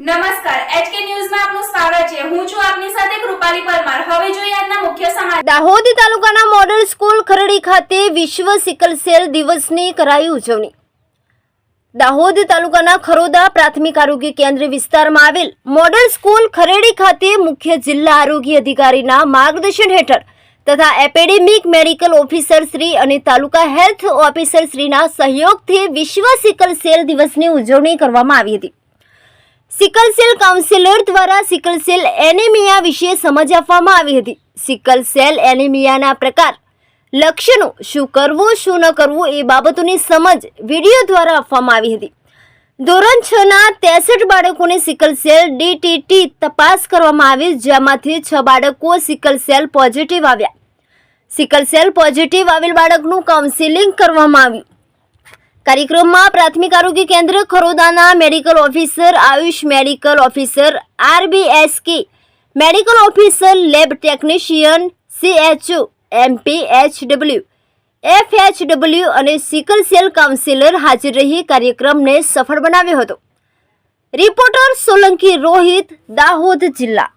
નમસ્કાર તાલુકાના model school ખરડી ખાતે વિશ્વ સિકલ સેલ દિવસની કરાઈ ઉજવણી. દાહોદ તાલુકાના ખરોદા પ્રાથમિક આરોગ્ય કેન્દ્ર વિસ્તારમાં આવેલ મોડલ સ્કૂલ ખરેડી ખાતે મુખ્ય જિલ્લા આરોગ્ય અધિકારીના માર્ગદર્શન હેઠળ તથા એપેડેમિક મેડિકલ ઓફિસર શ્રી અને તાલુકા હેલ્થ ઓફિસર શ્રીના સહયોગથી વિશ્વ સિકલ સેલ દિવસની ઉજવણી કરવામાં આવી હતી. સિકલ સેલ કાઉન્સિલર દ્વારા સિકલ સેલ એનિમિયા વિશે સમજ આપવામાં આવી હતી. સિકલ સેલ એનિમિયાના પ્રકાર, લક્ષણો, શું કરવું, શું ન કરવું એ બાબતોની સમજ વીડિયો દ્વારા આપવામાં આવી હતી. ધોરણ છ ના ત્રેસઠ બાળકોને સિકલ સેલ ડીટીટી તપાસ કરવામાં આવી, જેમાંથી છ બાળકો સિકલ સેલ પોઝિટિવ આવ્યા. સિકલ સેલ પોઝિટિવ આવેલ બાળકનું કાઉન્સિલિંગ કરવામાં આવ્યું. કાર્યક્રમમાં પ્રાથમિક આરોગ્ય કેન્દ્ર ખરોદાના medical officer, AYUSH medical officer, RBSK medical officer, lab technician CHO MPHW, FHW અને સિકલ સેલ કાઉન્સિલર હાજર રહી કાર્યક્રમને સફળ બનાવ્યો હતો. રિપોર્ટર સોલંકી રોહિત, દાહોદ જિલ્લા.